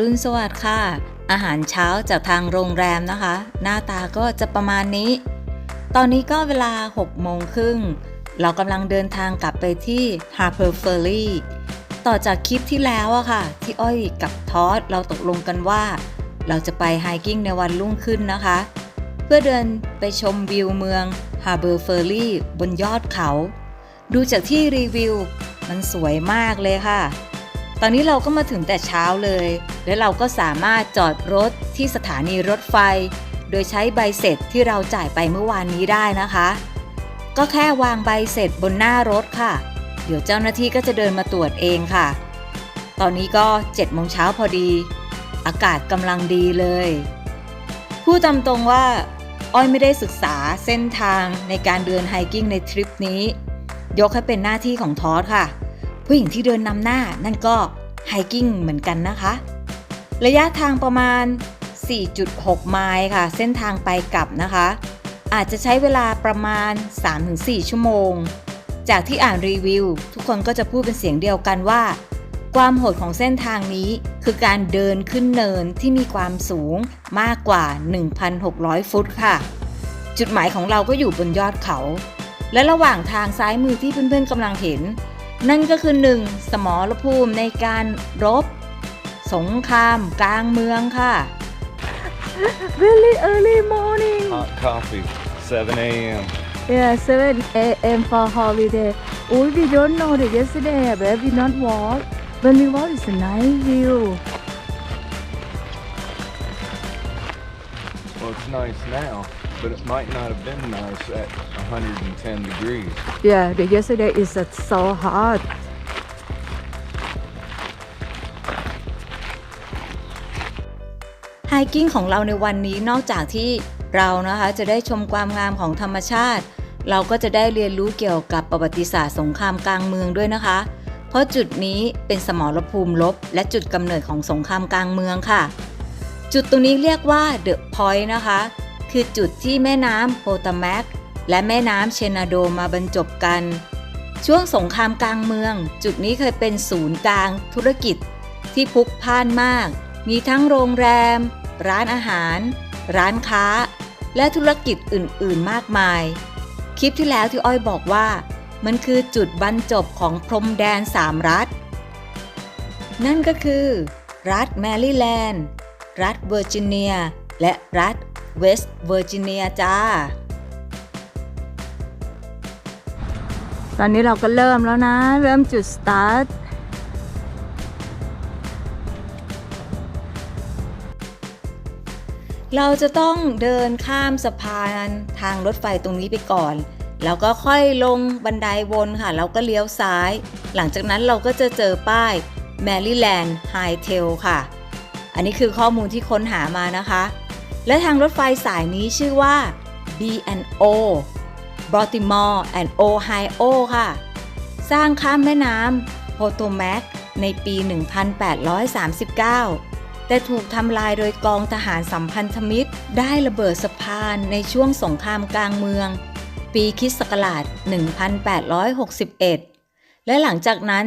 รุณสวัสดิ์ค่ะ อาหารเช้าจากทางโรงแรมนะคะ หน้าตาก็จะประมาณนี้ ตอนนี้ก็เวลา6โมงครึ่ง เรากำลังเดินทางกลับไปที่ Harper Ferry ต่อจากคลิปที่แล้วอะค่ะ ที่อ้อยกับทอสเราตกลงกันว่า เราจะไปไฮกิ้งในวันรุ่งขึ้นนะคะ เพื่อเดินไปชมวิวเมือง Harbour Ferry บนยอดเขา ดูจากที่รีวิว มันสวยมากเลยค่ะ ตอนนี้เราก็มาถึงแต่เช้าเลย และเราก็สามารถจอดรถที่สถานีรถไฟ โดยใช้ใบเสร็จที่เราจ่ายไปเมื่อวานนี้ได้นะคะ ก็แค่วางใบเสร็จบนหน้ารถค่ะ เดี๋ยวเจ้าหน้าที่ก็จะเดินมาตรวจเองค่ะ ตอนนี้ก็7โมงเช้าพอดี อากาศกำลังดีเลย พูดตามตรงว่าอ้อยไม่ได้ศึกษาเส้นทางในการเดินไฮกิ้งในทริปนี้ ยกให้เป็นหน้าที่ของทอสค่ะ ผู้หญิงที่เดินนำหน้านั่นก็ ไฮกิ้งเหมือนกันนะคะ ระยะทางประมาณ 4.6 ไมล์ค่ะ เส้นทางไปกลับนะคะ อาจจะใช้เวลาประมาณ 3-4 ชั่วโมง จากที่อ่านรีวิว ทุกคนก็จะพูดเป็นเสียงเดียวกันว่า ความโหดของเส้นทางนี้คือการเดินขึ้นเนินที่มีความสูงมากกว่า 1,600 ฟุตค่ะ จุดหมายของเราก็อยู่บนยอดเขา และระหว่างทางซ้ายมือที่เพื่อนๆกำลังเห็น นั่นก็คือ 1. สมรภูมิในการรบ สงครามกลางเมืองค่ะ Really early morning. Hot coffee, 7 a.m. Yeah, 7 a.m. for holiday. Oh, we don't know that yesterday where we not walk. When we walk, it's a nice view. Well, it's nice now, but it might not have been nice at 110 degrees. Yeah, the yesterday is uh, so hot. ไฮกิ้งของเราในวันนี้นอกจากที่เรานะคะจะได้ชมความงามของธรรมชาติ เราก็จะได้เรียนรู้เกี่ยวกับประวัติศาสตร์สงครามกลางเมืองด้วยนะคะ เพราะจุดนี้เป็นสมรภูมิลบ และจุดกำเนิดของสงครามกลางเมืองค่ะ จุดตรงนี้เรียกว่าเดอะพอยต์นะคะ คือจุดที่แม่น้ำโพตาแมกและแม่น้ำเชนาโดมาบรรจบกัน ช่วงสงครามกลางเมือง จุดนี้เคยเป็นศูนย์กลางธุรกิจ ที่พลุกพล่านมาก มีทั้งโรงแรม ร้านอาหาร ร้านค้า และธุรกิจอื่นๆมากมาย คลิปที่แล้วที่อ้อยบอกว่า มันคือจุดบรรจบของพรมแดนสามรัฐ นั่นก็คือ รัฐแมริแลนด์ รัฐเวอร์จิเนีย และรัฐ เวสต์เวอร์จิเนียจ้า ตอนนี้เราก็เริ่มแล้วนะ เริ่มจุด start เราจะต้องเดินข้ามสะพานทางรถไฟตรงนี้ไปก่อน แล้วก็ค่อยลงบันไดวนค่ะ แล้วก็เลี้ยวซ้าย หลังจากนั้นเราก็จะเจอป้าย Maryland High Tail ค่ะ อันนี้คือข้อมูลที่ค้นหามานะคะ และทางรถไฟสายนี้ชื่อว่า B&O Baltimore and Ohio ค่ะ สร้างข้ามแม่น้ำโพโตแมกในปี 1839 แต่ถูกทำลายโดยกองทหารสัมพันธมิตร ได้ระเบิดสะพานในช่วงสงครามกลางเมือง ปีคริสตศักราช 1861 และหลังจากนั้น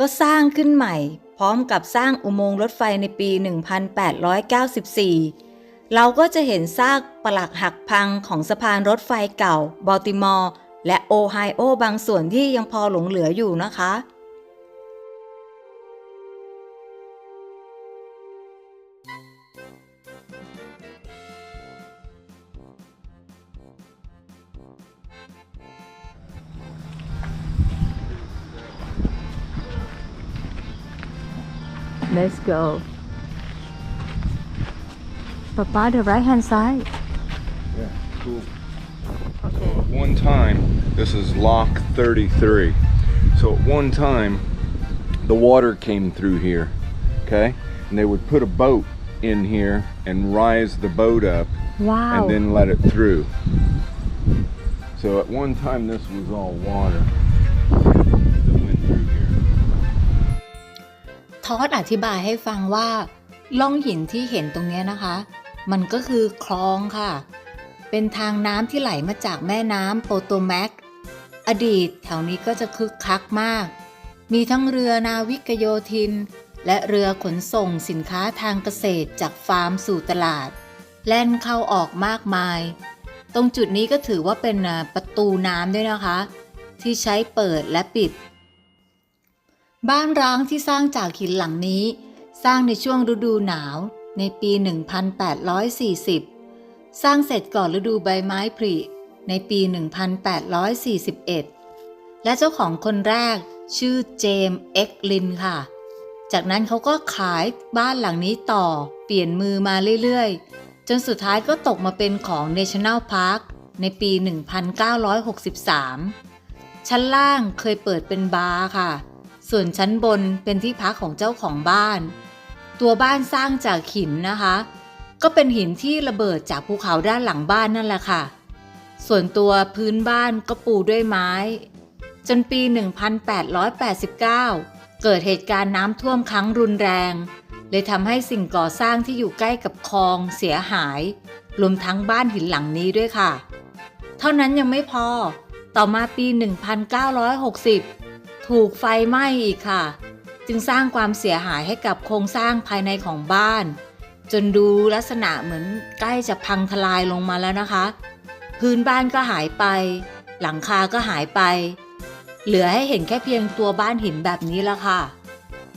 ก็สร้างขึ้นใหม่ พร้อมกับสร้างอุโมงค์รถไฟในปี 1894 เราก็จะเห็นซากปลักหักพังของสะพานรถไฟเก่าบอลติมอร์และโอไฮโอบางส่วนที่ยังพอหลงเหลืออยู่นะคะ let's go Papa the right hand side Yeah, cool. okay At one time, this is lock 33. So at one time, the water came through here, okay? And they would put a boat in here and rise the boat up wow and then let it through. So at one time, this was all water that went through here. ทอสอธิบายให้ฟังว่าล่องหินที่เห็นตรงเนี้ยนะคะ มันก็คือคลองค่ะ เป็นทางน้ำที่ไหลมาจากแม่น้ำโปโตแมก อดีตแถวนี้ก็จะคึกคักมาก มีทั้งเรือนาวิกโยธิน และเรือขนส่งสินค้าทางเกษตรจากฟาร์มสู่ตลาด แล่นเข้าออกมากมาย ตรงจุดนี้ก็ถือว่าเป็นประตูน้ำด้วยนะคะ ที่ใช้เปิดและปิด บ้านร้างที่สร้างจากหินหลังนี้ สร้างในช่วงฤดูหนาว ในปี 1840 สร้างเสร็จก่อนฤดูใบไม้ผลิในปี 1841 และเจ้าของคนแรกชื่อเจมส์เอ็กลินค่ะ จากนั้นเขาก็ขายบ้านหลังนี้ต่อเปลี่ยนมือมาเรื่อยๆ จนสุดท้ายก็ตกมาเป็นของ National Park ในปี 1963 ชั้นล่างเคยเปิดเป็นบาร์ค่ะ ส่วนชั้นบนเป็นที่พักของเจ้าของบ้าน ตัวบ้านสร้างจากหินนะคะ ก็เป็นหินที่ระเบิดจากภูเขาด้านหลังบ้านนั่นแหละค่ะ ส่วนตัวพื้นบ้านก็ปูด้วยไม้ จนปี 1889 เกิดเหตุการณ์น้ำท่วมครั้งรุนแรง เลยทำให้สิ่งก่อสร้างที่อยู่ใกล้กับคลองเสียหาย รวมทั้งบ้านหินหลังนี้ด้วยค่ะ เท่านั้นยังไม่พอ ต่อมาปี 1960 ถูกไฟไหม้อีกค่ะ จึงสร้างความเสียหายให้กับโครงสร้างภายในของบ้าน จนดูลักษณะเหมือนใกล้จะพังทลายลงมาแล้วนะคะ พื้นบ้านก็หายไป หลังคาก็หายไป เหลือให้เห็นแค่เพียงตัวบ้านหินแบบนี้ละค่ะ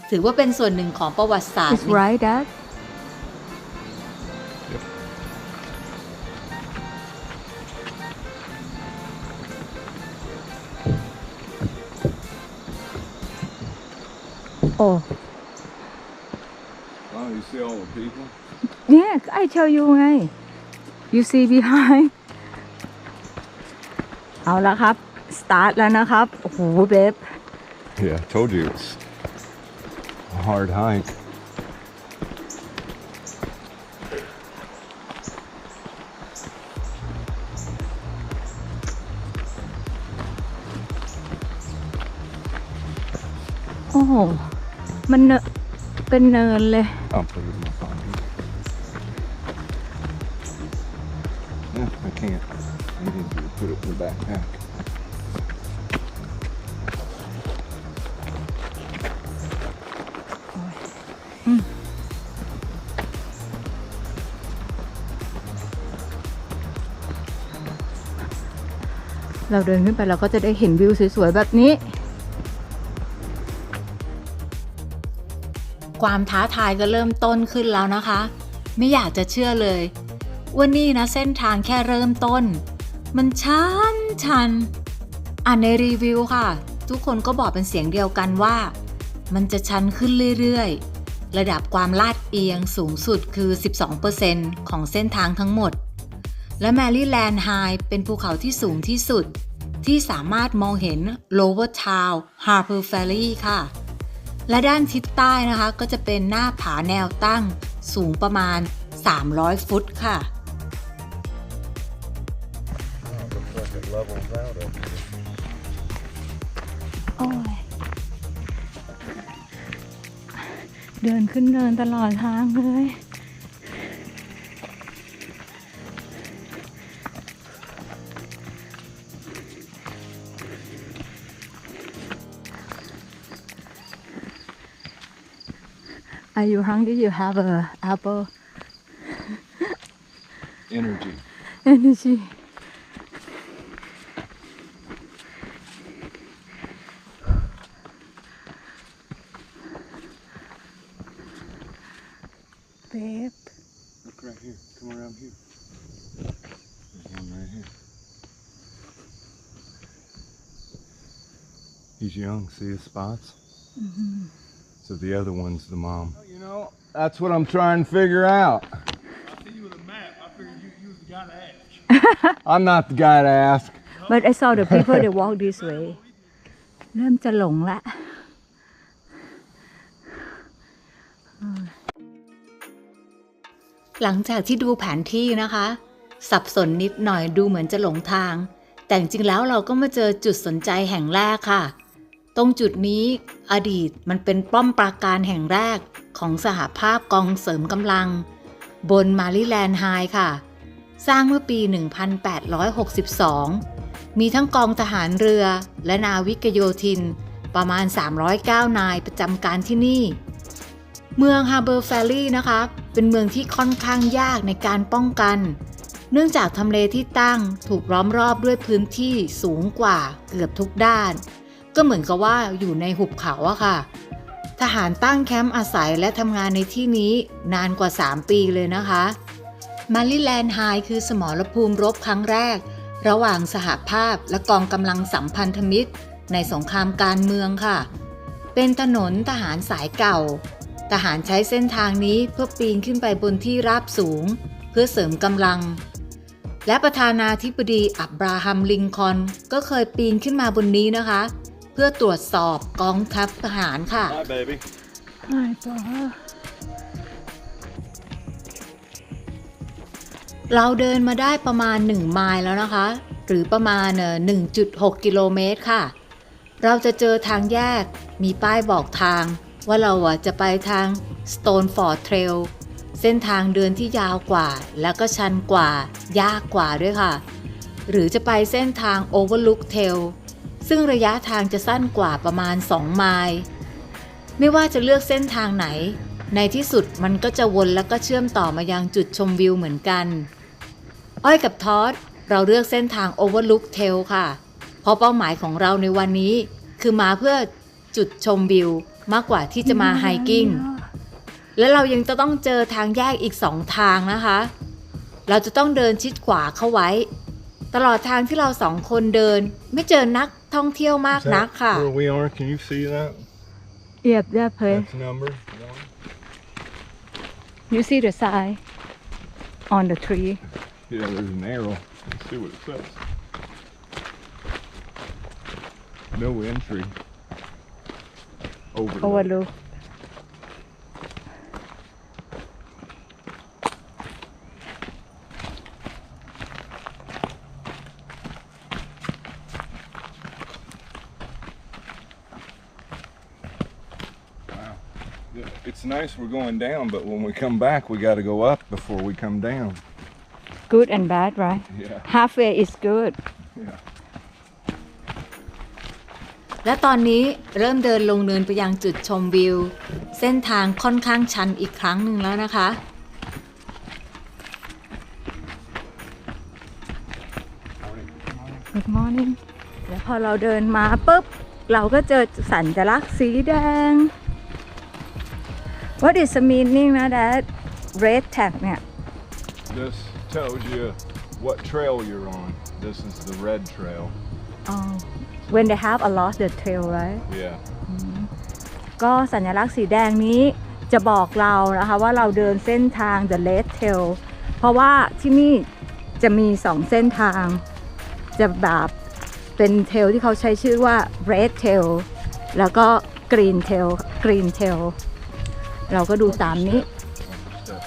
ถือว่าเป็นส่วนหนึ่งของประวัติศาสตร์ right Oh Oh, you see all the people? yeah I tell you ไง you see behind เอาละครับ start แล้วนะครับ โอ้โหเบบ Yeah, I told you it's a hard hike. โอ้โห มันเนอะเป็นเนินเลยเอาไปดูมาก่อนี่ะ I can't I need to put it in เราเดินขึ้นไปเราก็จะได้เห็นวิวสวยๆแบบนี้ ความท้าทายก็เริ่มต้นขึ้นแล้วนะคะ ไม่อยากจะเชื่อเลยว่านี่นะเส้นทางแค่เริ่มต้น มันชันชันอ่านในรีวิวค่ะ ทุกคนก็บอกเป็นเสียงเดียวกันว่า มันจะชันขึ้นเรื่อยๆ ระดับความลาดเอียงสูงสุดคือ 12%ของเส้นทางทั้งหมด และแมรี่แลนด์ไฮเป็นภูเขาที่สูงที่สุด ที่สามารถมองเห็น Lower Town Harper Valley ค่ะ และด้านทิศใต้นะคะก็จะเป็นหน้าผาแนวตั้งสูงประมาณ 300 ฟุตค่ะ โอ้ย เดินขึ้นเดินตลอดทางเลย Are you hungry? You have a apple Energy. energy. Babe. Look right here. Come around here. There's one right here. He's young. See his spots? Mm-hmm. So the other one's the mom. You know, that's what I'm trying to figure out. I see you with a map. I figured you, you was the guy to ask. I'm not the guy to ask. But I saw the people they walk this way เริ่มจะหลงละ หลังจากที่ดูแผนที่นะคะ สับสนนิดหน่อยดูเหมือนจะหลงทาง แต่จริงๆแล้วเราก็มาเจอจุดสนใจแห่งแรกค่ะ ตรงจุดนี้อดีตมันเป็นป้อมปราการแห่งแรกของสหภาพกองเสริมกำลัง บนมาริแลนด์ไฮค่ะ สร้างเมื่อปี 1862 มีทั้งกองทหารเรือและนาวิกโยธิน ประมาณ 309 นายประจำการที่นี่ เมืองฮาร์เบอร์แฟลลี่นะคะ เป็นเมืองที่ค่อนข้างยากในการป้องกัน เนื่องจากทำเลที่ตั้งถูกล้อมรอบด้วยพื้นที่สูงกว่าเกือบทุกด้าน ก็เหมือนกับว่าอยู่ในหุบเขาอะค่ะ ทหารตั้งแคมป์อาศัยและทำงานในที่นี้นานกว่า 3 ปีเลยนะคะมาริแลนด์ไฮคือสมรภูมิรบครั้งแรก ระหว่างสหภาพและกองกำลังสัมพันธมิตร ในสงครามการเมืองค่ะ เป็นถนนทหารสายเก่า ทหารใช้เส้นทางนี้เพื่อปีนขึ้นไปบนที่ราบสูง เพื่อเสริมกำลัง และประธานาธิบดีอับราฮัมลิงคอนก็เคยปีนขึ้นมาบนนี้นะคะ เพื่อตรวจสอบกองทัพทหารค่ะ Hi, baby. Hi, Paul. เราเดินมาได้ประมาณ 1 ไมล์แล้วนะคะ หรือประมาณเอ่อ1.6 กิโลเมตรค่ะ เราจะเจอทางแยกมีป้ายบอกทาง ว่าเราอะจะไปทาง Stoneford Trail เส้นทางเดินที่ยาวกว่า แล้วก็ชันกว่า ยากกว่าด้วยค่ะ หรือจะไปเส้นทาง Overlook Trail ซึ่งระยะทางจะสั้นกว่าประมาณ 2 ไมล์ ไม่ว่าจะเลือกเส้นทางไหน ในที่สุดมันก็จะวนแล้วก็เชื่อมต่อมายังจุดชมวิวเหมือนกัน อ้อยกับทอดเราเลือกเส้นทาง Overlook Trail ค่ะ เพราะเป้าหมายของเราในวันนี้คือมาเพื่อจุดชมวิวมากกว่าที่จะมาไฮกิ้ง และเรายังจะต้องเจอทางแยกอีกสองทางนะคะ เราจะต้องเดินชิดขวาเข้าไว้ ตลอดทางที่เราสองคนเดิน ไม่เจอนักท่องเที่ยวมาก Is that นักค่ะ Where we are? Can you see that? Yep, that place. That's number one. You see the sign on the tree. Yeah, there's an arrow. Let's see what it says. No entry. Overlook. Overlook. It's nice we're going down, but when we come back, we got to go up before we come down. Good and bad, right? Yeah. Halfway is good. Yeah. และตอนนี้เริ่มเดินลงเนินไปยังจุดชมวิว เส้นทางค่อนข้างชันอีกครั้งหนึ่งแล้วนะคะ Good morning แล้วพอเราเดินมาปุ๊บ เราก็เจอสัญลักษณ์สีแดง What is the meaning นะ that red tag เนี่ย This tells you what trail you're on. This is the red trail. oh when they have a lot the trail right Yeah. ก็สัญลักษณ์สีแดงนี้จะบอกเรานะคะว่าเราเดินเส้นทาง the red trail เพราะว่าที่นี่จะมีสองเส้นทาง จะแบบเป็นเทลที่เขาใช้ชื่อว่า red tail แล้วก็ green tail green tail เราก็ดูตามนี้ Step.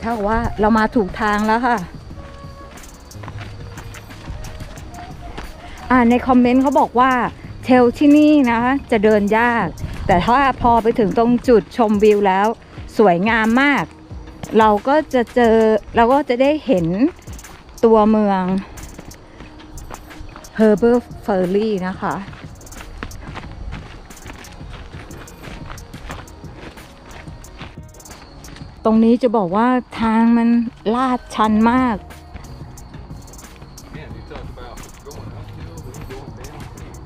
เท่าว่าเรามาถูกทางแล้วค่ะ อ่าในคอมเมนต์เขาบอกว่าเทลที่นี่นะคะ จะเดินยาก แต่ถ้าพอไปถึงตรงจุดชมวิวแล้ว สวยงามมาก เราก็จะเจอเราก็จะได้เห็นตัวเมือง h e r b e r f e r r y นะคะ รงนี้จะบอกว่าทางมันลาดชันมาก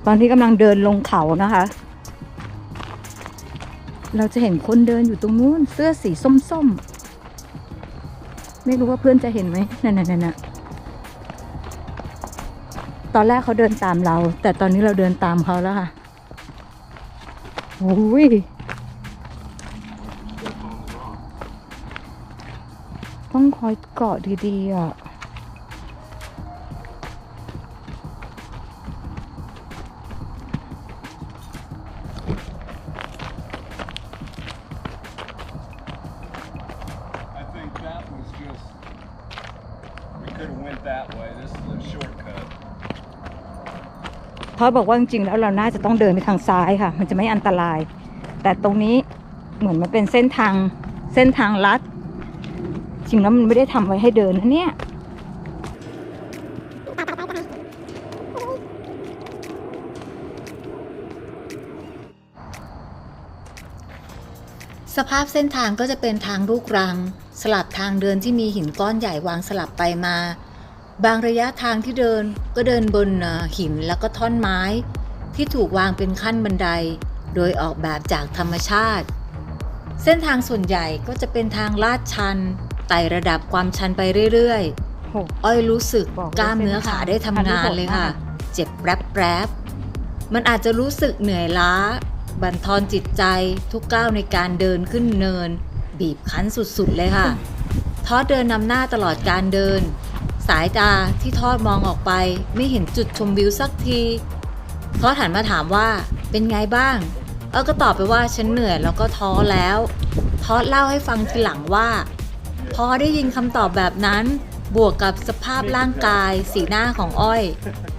ตอนที่กำลังเดินลงเขานะคะ เราจะเห็นคนเดินอยู่ตรงนู้นเสื้อสีส้มๆ ไม่รู้ว่าเพื่อนจะเห็นไหมนั่นน่ะนั่นน่ะตอนแรกเขาเดินตามเรา แต่ตอนนี้เราเดินตามเขาแล้วค่ะโอ้ย ต้องคอยเกาะดีๆอะ I think that was just. We could have went that way. This is a shortcut. เขาบอกว่าจริงๆแล้วเราน่าจะต้องเดินไปทางซ้ายค่ะ มันจะไม่อันตราย แต่ตรงนี้เหมือนมันเป็นเส้นทางเส้นทางลัดจ ริงแล้วมันไม่ได้ทำไว้ให้เดินนะเนี่ยสภาพเส้นทางก็จะเป็นทางลูกรัง สลับทางเดินที่มีหินก้อนใหญ่วางสลับไปมา บางระยะทางที่เดินก็เดินบนหินแล้วก็ท่อนไม้ ที่ถูกวางเป็นขั้นบันได โดยออกแบบจากธรรมชาติ เส้นทางส่วนใหญ่ก็จะเป็นทางลาดชัน ไต่ระดับความชันไปเรื่อยๆโหอ้อยรู้สึกบอกเลยกล้ามเนื้อขาได้ทำงานเลยค่ะเจ็บแปรบแปรบมันอาจจะรู้สึกเหนื่อยล้า บั่นทอนจิตใจทุกก้าวในการเดินขึ้นเนิน บีบคั้นสุดๆเลยค่ะ ทอดเดินนำหน้าตลอดการเดิน สายตาที่ทอดมองออกไปไม่เห็นจุดชมวิวสักทีทอดหันมาถามว่าเป็นไงบ้าง เออก็ตอบไปว่าฉันเหนื่อยแล้วก็ท้อแล้ว ทอดเล่าให้ฟังทีหลังว่า พอได้ยินคำตอบแบบนั้น บวกกับสภาพร่างกาย สีหน้าของอ้อย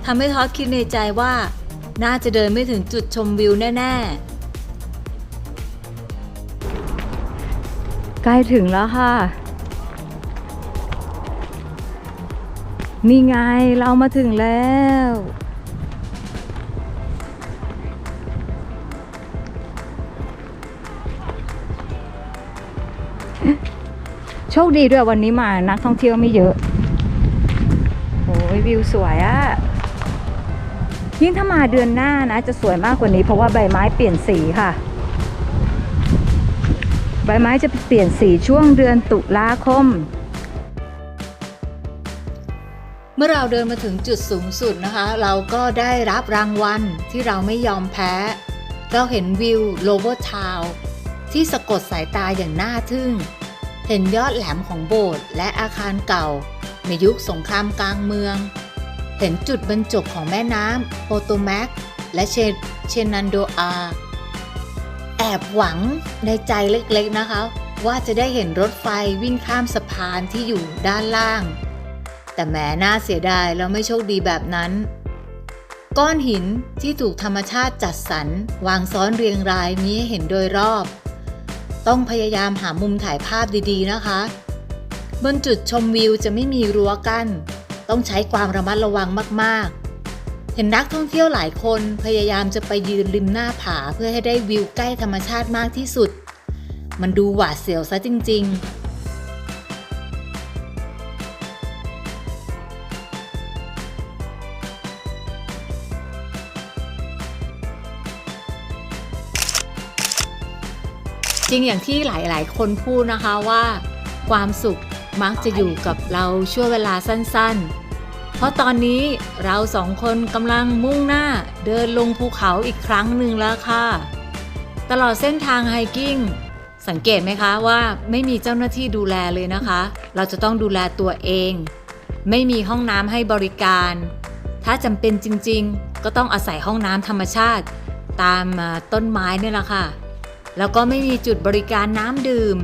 ทำให้ทอดคิดในใจว่า น่าจะเดินไม่ถึงจุดชมวิวแน่ ๆ ใกล้ถึงแล้วค่ะ นี่ไงเรามาถึงแล้ว โชคดีด้วยวันนี้มานักท่องเที่ยวไม่เยอะโอ้ยวิวสวยอะยิ่งถ้ามาเดือนหน้านะ จะสวยมากกว่านี้เพราะว่าใบไม้เปลี่ยนสีค่ะ ใบไม้จะเปลี่ยนสีช่วงเดือนตุลาคม เมื่อเราเดินมาถึงจุดสูงสุดนะคะ เราก็ได้รับรางวัลที่เราไม่ยอมแพ้ เราเห็นวิวโลเวอร์ทาวที่สะกดสายตาอย่างน่าทึ่ง เห็นยอดแหลมของโบสถ์และอาคารเก่า ในยุคสงครามกลางเมือง เห็นจุดบรรจบของแม่น้ำโปโตแมกและเชเชนันโดอา แอบหวังในใจเล็กๆนะคะ ว่าจะได้เห็นรถไฟวิ่งข้ามสะพานที่อยู่ด้านล่าง แต่แหมน่าเสียดายแล้วไม่โชคดีแบบนั้น ก้อนหินที่ถูกธรรมชาติจัดสรรวางซ้อนเรียงรายมีให้เห็นโดยรอบ ต้องพยายามหามุมถ่ายภาพดีๆนะคะ บนจุดชมวิวจะไม่มีรั้วกั้น ต้องใช้ความระมัดระวังมากๆ เห็นนักท่องเที่ยวหลายคนพยายามจะไปยืนริมหน้าผาเพื่อให้ได้วิวใกล้ธรรมชาติมากที่สุด มันดูหวาดเสียวซะจริง ๆ ริงอย่างที่หลายๆ คนพูดนะคะว่า ความสุขมักจะอยู่กับเราชั่วเวลาสั้นๆ เพราะตอนนี้เราสองคนกำลังมุ่งหน้าเดินลงภูเขาอีกครั้งหนึ่งแล้วค่ะ ตลอดเส้นทางไฮกิ้งสังเกตไหมคะว่าไม่มีเจ้าหน้าที่ดูแลเลยนะคะ เราจะต้องดูแลตัวเอง ไม่มีห้องน้ำให้บริการ ถ้าจำเป็นจริงๆ ก็ต้องอาศัยห้องน้ำธรรมชาติ ตามต้นไม้เนี่ยแหละค่ะ แล้วก็ไม่มีจุดบริการน้ำดื่ม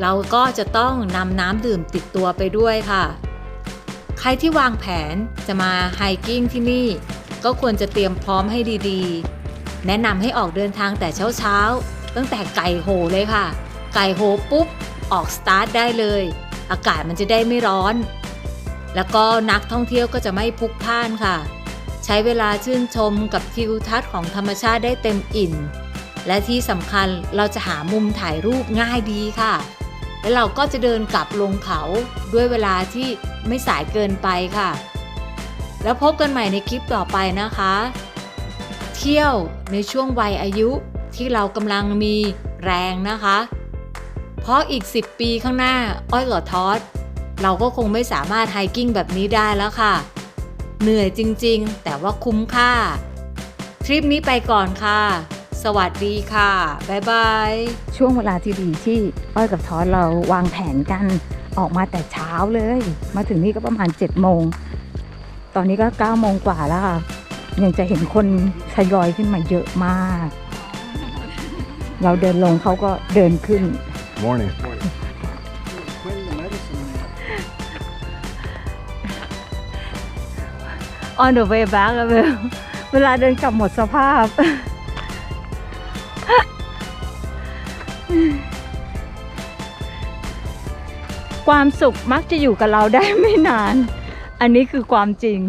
เราก็จะต้องนำน้ำดื่มติดตัวไปด้วยค่ะ ใครที่วางแผนจะมาไฮกิ้งที่นี่ ก็ควรจะเตรียมพร้อมให้ดีๆ แนะนำให้ออกเดินทางแต่เช้าๆ ตั้งแต่ไก่โหเลยค่ะ ไก่โหปุ๊บ ออกสตาร์ทได้เลย อากาศมันจะได้ไม่ร้อน แล้วก็นักท่องเที่ยวก็จะไม่พลุกพล่านค่ะ ใช้เวลาชื่นชมกับทิวทัศน์ของธรรมชาติได้เต็มอิ่ม และที่สำคัญเราจะหามุมถ่ายรูปง่ายดีค่ะ แล้วเราก็จะเดินกลับลงเขาด้วยเวลาที่ไม่สายเกินไปค่ะ แล้วพบกันใหม่ในคลิปต่อไปนะคะ เที่ยวในช่วงวัยอายุที่เรากำลังมีแรงนะคะ เพราะอีก 10 ปีข้างหน้าอ้อยหลอดทอดเราก็คงไม่สามารถไฮกิ้งแบบนี้ได้แล้วค่ะ เหนื่อยจริงๆ แต่ว่าคุ้มค่า ทริปนี้ไปก่อนค่ะ สวัสดีค่ะ บ๊ายบาย ช่วงเวลาที่ดีที่อ้อยกับทอสเราวางแผนกันออกมาแต่เช้าเลย มาถึงนี่ก็ประมาณ7จ็ดโมง ตอนนี้ก็9ก้าโมงกว่าแล้วค่ะ ยังจะเห็นคนทยอยขึ้นมาเยอะมาก เราเดินลงเขาก็เดินขึ้น Morning. on the way back อะเบลเวลาเดินกลับหมดสภาพ ความสุขมักจะอยู่กับเราได้ไม่นาน อันนี้คือความจริง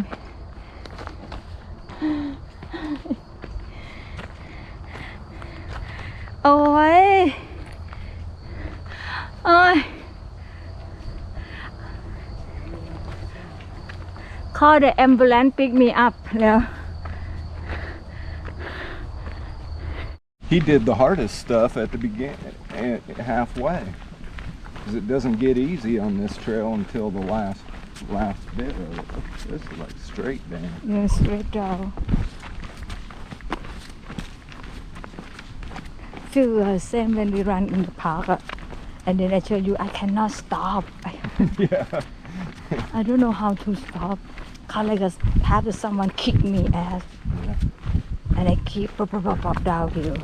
โอ้ยเอ้ย call the ambulance pick me up แล้ว He did the hardest stuff at the beginning, halfway, because it doesn't get easy on this trail until the last last bit of it. This is like straight down. Yeah, straight down. Feel the same when we run in the park. uh, And then I tell you, I cannot stop. Yeah. I don't know how to stop. Kind of like a, have someone kick me ass. Yeah. And I keep pop, pop, pop, pop downhill.